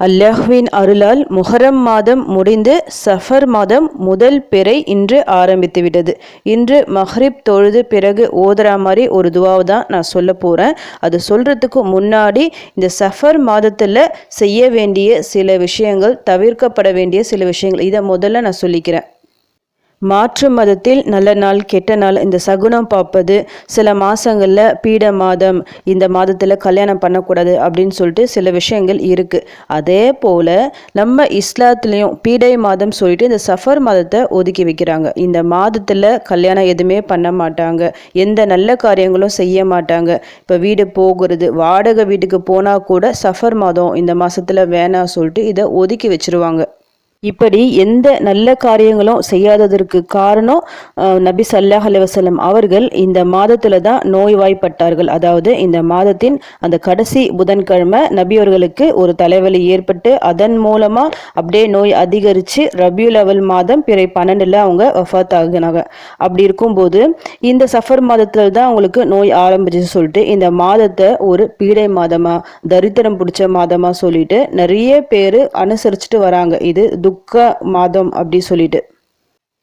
அல்லாஹ்வின் அருளால் முஹரம் மாதம் முடிந்து சஃபர் மாதம் முதல் பிறை இன்று ஆரம்பித்து விட்டது இன்று மஹ்ரிப் தொழுது பிறகு ஓதுறா மாதிரி ஒரு துவாவை தான் நான் சொல்ல போகிறேன் அது சொல்கிறதுக்கு முன்னாடி இந்த சஃபர் மாதத்தில் செய்ய வேண்டிய சில விஷயங்கள் தவிர்க்கப்பட வேண்டிய சில விஷயங்கள் இதை முதல்ல நான் சொல்லிக்கிறேன். மாற்று மதத்தில் நல்ல நாள் கெட்ட நாள் இந்த சகுனம் பார்ப்பது சில மாதங்களில் பீட மாதம் இந்த மாதத்தில் கல்யாணம் பண்ணக்கூடாது அப்படின்னு சொல்லிட்டு சில விஷயங்கள் இருக்குது அதே போல் நம்ம இஸ்லாத்துலேயும் பீடை மாதம் சொல்லிட்டு இந்த சஃபர் மாதத்தை ஒதுக்கி வைக்கிறாங்க. இந்த மாதத்தில் கல்யாணம் எதுவுமே பண்ண மாட்டாங்க. எந்த நல்ல காரியங்களும் செய்ய மாட்டாங்க. இப்போ வீடு போகிறது வாடகை வீட்டுக்கு போனால் கூட சஃபர் மாதம் இந்த மாதத்தில் வேணாம் சொல்லிட்டு இதை ஒதுக்கி வச்சிருவாங்க. இப்படி எந்த நல்ல காரியங்களும் செய்யாததற்கு காரணம் நபி சல்லாஹ் அலுவலம் அவர்கள் இந்த மாதத்துல தான் நோய்வாய்ப்பட்டார்கள். அதாவது இந்த மாதத்தின் அந்த கடைசி புதன்கிழமை நபி அவர்களுக்கு ஒரு தலைவலி ஏற்பட்டு அதன் மூலமா அப்படியே நோய் அதிகரிச்சு ரபியுல் அவல் மாதம் பிறை பன்னெண்டுல அவங்க வஃத் ஆகினாங்க அப்படி இருக்கும்போது இந்த சஃபர் மாதத்துல தான் அவங்களுக்கு நோய் ஆரம்பிச்சு சொல்லிட்டு இந்த மாதத்தை ஒரு பீடை மாதமா தரித்திரம் பிடிச்ச மாதமா சொல்லிட்டு நிறைய பேர் அனுசரிச்சுட்டு வராங்க. இது துக்க மாதம் அப்படி சொல்லிட்டு.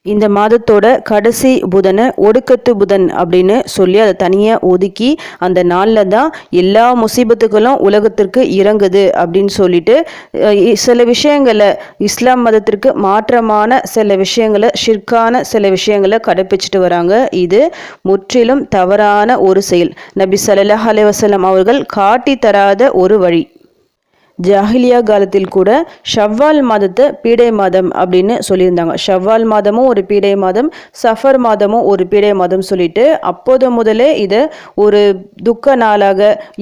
இந்த மாதத்தோட கடைசி புதனை ஒடுக்கத்து புதன் அப்படின்னு சொல்லி அதை தனியாக ஒதுக்கி அந்த நாளில் தான் எல்லா முசீபத்துகளும் உலகத்திற்கு இறங்குது அப்படின்னு சொல்லிட்டு இ- சில விஷயங்களை இஸ்லாம் மதத்திற்கு மாற்றமான சில விஷயங்களை ஷிர்கான சில விஷயங்களை கடைப்பிடிச்சிட்டு வராங்க. இது முற்றிலும் தவறான ஒரு செயல். நபி சல்லாஹ் அலைஹி அவர்கள் காட்டி தராத ஒரு வழி. ஜாஹிலியா காலத்தில் கூட ஷவ்வால் மாதத்தை பீடை மாதம் அப்படின்னு சொல்லியிருந்தாங்க. ஷவ்வால் மாதமும் ஒரு பீடை மாதம் சஃபர் மாதமும் ஒரு பீடை மாதம் சொல்லிட்டு அப்போது முதலே இதை ஒரு துக்க நாளாக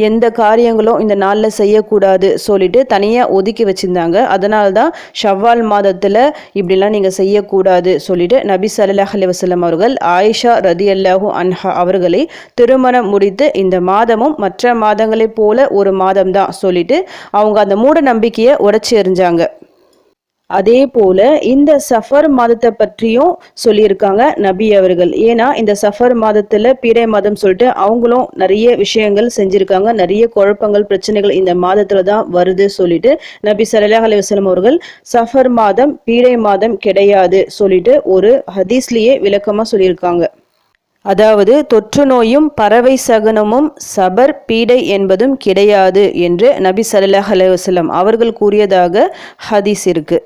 எந்த காரியங்களும் இந்த நாளில் செய்யக்கூடாது சொல்லிட்டு தனியாக ஒதுக்கி வச்சுருந்தாங்க. அதனால தான் ஷவ்வால் மாதத்தில் இப்படிலாம் நீங்கள் செய்யக்கூடாது சொல்லிட்டு நபி சல்லாஹ் அலி வசலம் அவர்கள் ஆயிஷா ரதி அல்லாஹூ அன்ஹா அவர்களை திருமணம் முடித்து இந்த மாதமும் மற்ற மாதங்களைப் போல ஒரு மாதம் தான் சொல்லிட்டு அவங்க அந்த மூட நம்பிக்கையை உடச்சி எறிஞ்சாங்க. அதே போல இந்த சஃபர் மாதத்தை பற்றியும் சொல்லியிருக்காங்க நபி அவர்கள். ஏன்னா இந்த சஃபர் மாதத்துல பீடை மாதம் சொல்லிட்டு அவங்களும் நிறைய விஷயங்கள் செஞ்சிருக்காங்க. நிறைய குழப்பங்கள் பிரச்சனைகள் இந்த மாதத்துல தான் வருது சொல்லிட்டு நபி ஸல்லல்லாஹு அலைஹி அவர்கள் சஃபர் மாதம் பீடை மாதம் கிடையாது சொல்லிட்டு ஒரு ஹதீஸ்லயே விளக்கமா சொல்லியிருக்காங்க. அதாவது தொற்று நோயும் பறவை சகனமும் சபர் பீடை என்பதும் கிடையாது என்று நபி சல்லாஹ் அலைஹி அவர்கள் கூறியதாக ஹதீஸ் இருக்கு.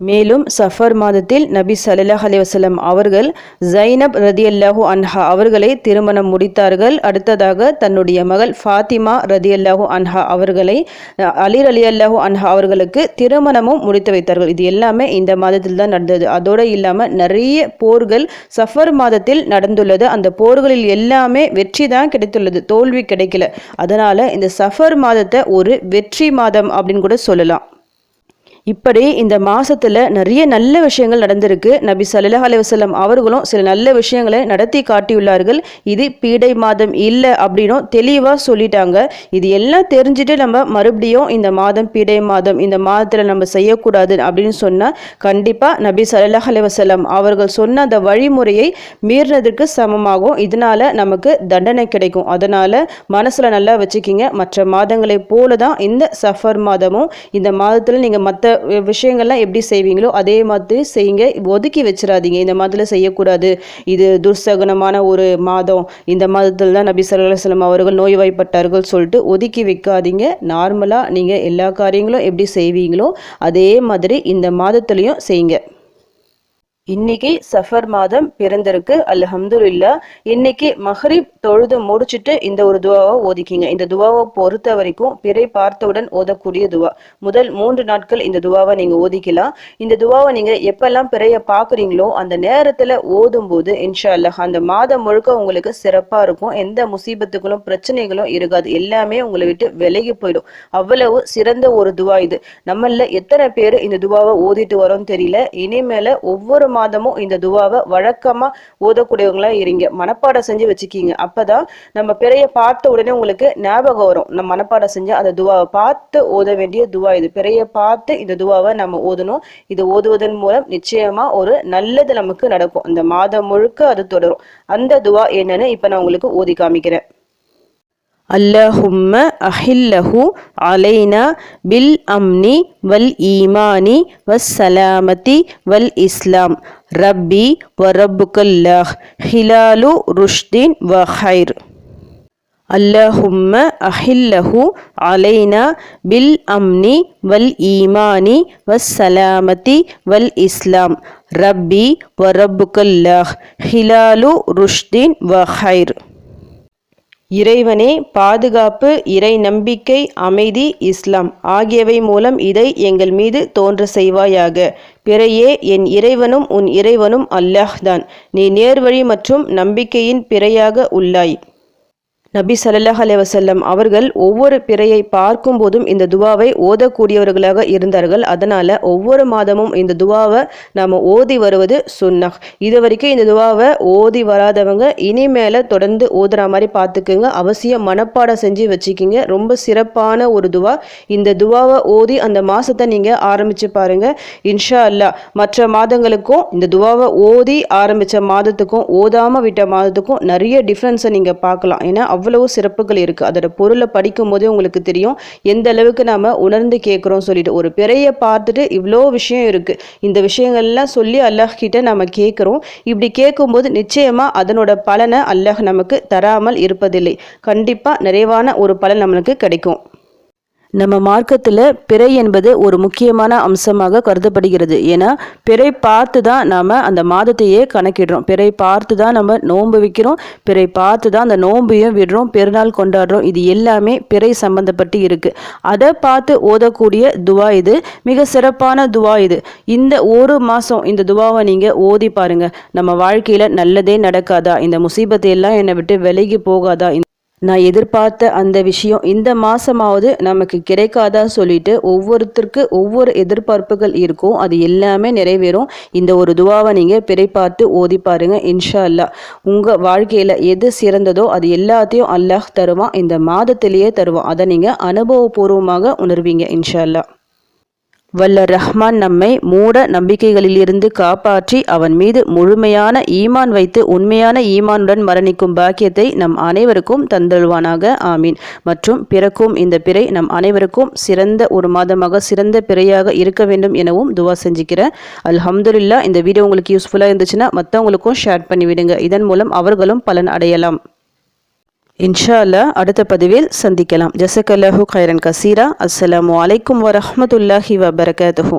மேலும் சஃபர் மாதத்தில் நபி சல்லாஹ் அலிவசலம் அவர்கள் ஜைனப் ரதி அல்லாஹூ அன்ஹா அவர்களை திருமணம் முடித்தார்கள். அடுத்ததாக தன்னுடைய மகள் ஃபாத்திமா ரதி அல்லாஹூ அன்ஹா அவர்களை அஹ், அலி அல்லாஹூ அன்ஹா அவர்களுக்கு திருமணமும் முடித்து வைத்தார்கள். இது எல்லாமே இந்த மாதத்தில் தான் நடந்தது. அதோடு இல்லாமல் நிறைய போர்கள் சஃபர் மாதத்தில் நடந்துள்ளது. அந்த போர்களில் எல்லாமே வெற்றி தான் கிடைத்துள்ளது. தோல்வி கிடைக்கல. அதனால் இந்த சஃபர் மாதத்தை ஒரு வெற்றி மாதம் அப்படின்னு கூட சொல்லலாம். இப்படி இந்த மாசத்துல நிறைய நல்ல விஷயங்கள் நடந்திருக்கு. நபி ஸல்லல்லாஹு அலைஹி அவர்களும் சில நல்ல விஷயங்களை நடத்தி காட்டியுள்ளார்கள். இது பீடை மாதம் இல்லை அப்படின்னும் தெளிவா சொல்லிட்டாங்க. இது எல்லாம் தெரிஞ்சுட்டு நம்ம மறுபடியும் இந்த மாதம் பீடை மாதம் இந்த மாதத்துல நம்ம செய்யக்கூடாது அப்படின்னு சொன்னா கண்டிப்பா நபி ஸல்லல்லாஹு அலைவசல்லம் அவர்கள் சொன்ன அந்த வழிமுறையை மீறினதற்கு சமமாகும். இதனால நமக்கு தண்டனை கிடைக்கும். அதனால மனசுல நல்லா வச்சுக்கிங்க. மற்ற மாதங்களைப் போல தான் இந்த சஃபர் மாதமும் இந்த மாதத்துல நீங்க மற்ற விஷயங்கள்லாம் எப்படி செய்வீங்களோ அதே மாதிரி செய்யுங்க. ஒதுக்கி வச்சிடாதீங்க இந்த மாதத்தில் செய்யக்கூடாது. இது துர்சகனமான ஒரு மாதம். இந்த மாதத்தில் தான் நபி சல்லாஹலம் அவர்கள் நோய்வாய்ப்பட்டார்கள் சொல்லிட்டு ஒதுக்கி வைக்காதீங்க. நார்மலாக நீங்கள் எல்லா காரியங்களும் எப்படி செய்வீங்களோ அதே மாதிரி இந்த மாதத்துலேயும் செய்யுங்க. இன்னைக்கு சஃபர் மாதம் பிறந்திருக்கு. அல்ஹம்துல்லா இன்னைக்கு மஹ்ரிப் தொழுது முடிச்சிட்டு இந்த ஒரு துவாவை ஓதிக்கிங்க. இந்த துவாவை பொறுத்த வரைக்கும் பிறை பார்த்தவுடன் ஓதக்கூடிய துவா. முதல் மூன்று நாட்கள் இந்த துவாவை நீங்க ஓதிக்கலாம். இந்த துவாவை நீங்க எப்பெல்லாம் பிறைய பாக்குறீங்களோ அந்த நேரத்துல ஓதும் போது இன்ஷா அல்லாஹ் அந்த மாதம் முழுக்க உங்களுக்கு சிறப்பா இருக்கும். எந்த முசீபத்துகளும் பிரச்சனைகளும் இருக்காது. எல்லாமே உங்களை விட்டு விலகி போயிடும். அவ்வளவு சிறந்த ஒரு துவா இது. நம்மள எத்தனை பேர் இந்த துவாவை ஓதிட்டு வரோம் தெரியல. இனிமேல ஒவ்வொரு மாதமும் இந்த துவாவை வழக்கமாக ஓதக்கூடியவங்களா இருங்க. மனப்பாடம் செஞ்சு வச்சுக்கிங்க. அப்பதான் நம்ம பிறைய பார்த்த உடனே உங்களுக்கு ஞாபகம் வரும். நம்ம மனப்பாடம் செஞ்சு அந்த துவாவை பார்த்து ஓத வேண்டிய துவா இது. பிறைய பார்த்து இந்த துவாவை நம்ம ஓதணும். இது ஓதுவதன் மூலம் நிச்சயமா ஒரு நல்லது நமக்கு நடக்கும். இந்த மாதம் முழுக்க அது தொடரும். அந்த துவா என்னன்னு இப்ப நான் உங்களுக்கு ஓதி காமிக்கிறேன். அல்லஹும்ம அஹில்லஹு அலைனா பில் அம்னி வல் ஈமானி வஸ் சலாமதி வல் இஸ்லாம் ரப்பி வ ரப்புக்கல்லாஹ் ஹிலாலு ருஷ்டின் வ ஹைர் அல்லஹும்ம அஹில்லஹு அலைனா பில் அம்னி வல் ஈமானி வஸ் சலாமதி வல் இஸ்லாம் ரப்பி வ ரப்புக்கல்லாஹ் ஹிலாலு ருஷ்டின் வ ஹைர் இறைவனே பாதுகாப்பு இறை நம்பிக்கை அமைதி இஸ்லாம் ஆகியவை மூலம் இதை எங்கள் மீது தோன்ற செய்வாயாக. பிறையே என் இறைவனும் உன் இறைவனும் அல்லாஹ் தான் நீ நேர்வழி மற்றும் நம்பிக்கையின் பிறையாக உள்ளாய். நபி சல்லாஹ் அலைவசல்லம் அவர்கள் ஒவ்வொரு பிறையை பார்க்கும் போதும் இந்த துவாவை ஓதக்கூடியவர்களாக இருந்தார்கள். அதனால ஒவ்வொரு மாதமும் இந்த துவாவை நாம் ஓதி வருவது சுன்னஹ். இது வரைக்கும் இந்த துவாவை ஓதி வராதவங்க இனிமேல தொடர்ந்து ஓதுற மாதிரி பார்த்துக்குங்க. அவசியம் மனப்பாடம் செஞ்சு வச்சுக்கிங்க. ரொம்ப சிறப்பான ஒரு துவா. இந்த துவாவை ஓதி அந்த மாசத்தை நீங்க ஆரம்பிச்சு பாருங்க. இன்ஷா அல்லா மற்ற மாதங்களுக்கும் இந்த துவாவை ஓதி ஆரம்பிச்ச மாதத்துக்கும் ஓதாம விட்ட மாதத்துக்கும் நிறைய டிஃப்ரென்ஸை நீங்க பார்க்கலாம். ஏன்னா அவ்வளவு சிறப்புகள் இருக்குது அதோட பொருளை படிக்கும் போதே உங்களுக்கு தெரியும். எந்த அளவுக்கு நாம் உணர்ந்து கேட்குறோம் சொல்லிட்டு. ஒரு பிறையை பார்த்துட்டு இவ்வளோ விஷயம் இருக்குது இந்த விஷயங்கள்லாம் சொல்லி அல்லாஹ் கிட்ட நம்ம கேட்குறோம். இப்படி கேட்கும்போது நிச்சயமாக அதனோட பலனை அல்லாஹ் நமக்கு தராமல் இருப்பதில்லை. கண்டிப்பாக நிறைவான ஒரு பலன் நம்மளுக்கு கிடைக்கும். நம்ம மார்க்கத்தில் பிறை என்பது ஒரு முக்கியமான அம்சமாக கருதப்படுகிறது. ஏன்னா பிறை பார்த்து தான் நாம் அந்த மாதத்தையே கணக்கிடுறோம். பிறை பார்த்து தான் நம்ம நோன்பு வைக்கிறோம். பிறை பார்த்து தான் அந்த நோன்பையும் விடுறோம். பெருநாள் கொண்டாடுறோம். இது எல்லாமே பிறை சம்பந்தப்பட்டு இருக்குது அதை பார்த்து ஓதக்கூடிய துவா இது. மிக சிறப்பான துவா இது. இந்த ஒரு மாதம் இந்த துவாவை நீங்கள் ஓதி பாருங்கள் நம்ம வாழ்க்கையில் நல்லதே நடக்காதா? இந்த முசீபத்தை எல்லாம் என்னை விட்டு விலகி போகாதா? நான் எதிர்பார்த்த அந்த விஷயம் இந்த மாதமாவது நமக்கு கிடைக்காதா சொல்லிட்டு ஒவ்வொருத்தருக்கு ஒவ்வொரு எதிர்பார்ப்புகள் இருக்கும். அது எல்லாமே நிறைவேறும். இந்த ஒரு துவாவை நீங்கள் பிறை பார்த்து ஓதி பாருங்க இன்ஷா அல்லா உங்கள் வாழ்க்கையில் எது சிறந்ததோ அது எல்லாத்தையும் அல்லாஹ் தருவான். இந்த மாதத்திலேயே தருவான். அதை நீங்கள் அனுபவபூர்வமாக உணர்வீங்க இன்ஷா அல்லா வல்ல ரஹ்மான் நம்மை மூட நம்பிக்கைகளிலிருந்து காப்பாற்றி அவன் மீது முழுமையான ஈமான் வைத்து உண்மையான ஈமானுடன் மரணிக்கும் பாக்கியத்தை நம் அனைவருக்கும் தந்தழுவானாக ஆமீன். மற்றும் பிறக்கும் இந்த பிறை நம் அனைவருக்கும் சிறந்த ஒரு மாதமாக சிறந்த பிறையாக இருக்க வேண்டும் எனவும் துவா செஞ்சுக்கிறேன். அல்ஹம்துல்லா இந்த வீடியோ உங்களுக்கு யூஸ்ஃபுல்லாக இருந்துச்சுன்னா மற்றவங்களுக்கும் ஷேர் பண்ணிவிடுங்க. இதன் மூலம் அவர்களும் பலன் அடையலாம். இன்ஷா அல்லா அடுத்த பதிவில் சந்திக்கலாம். ஜசக்கல்லாஹூ கைரன் கசீரா. அஸ்லாம் வலைக்கம் வரமத்துல்லாஹி வபரகாத்துஹூ.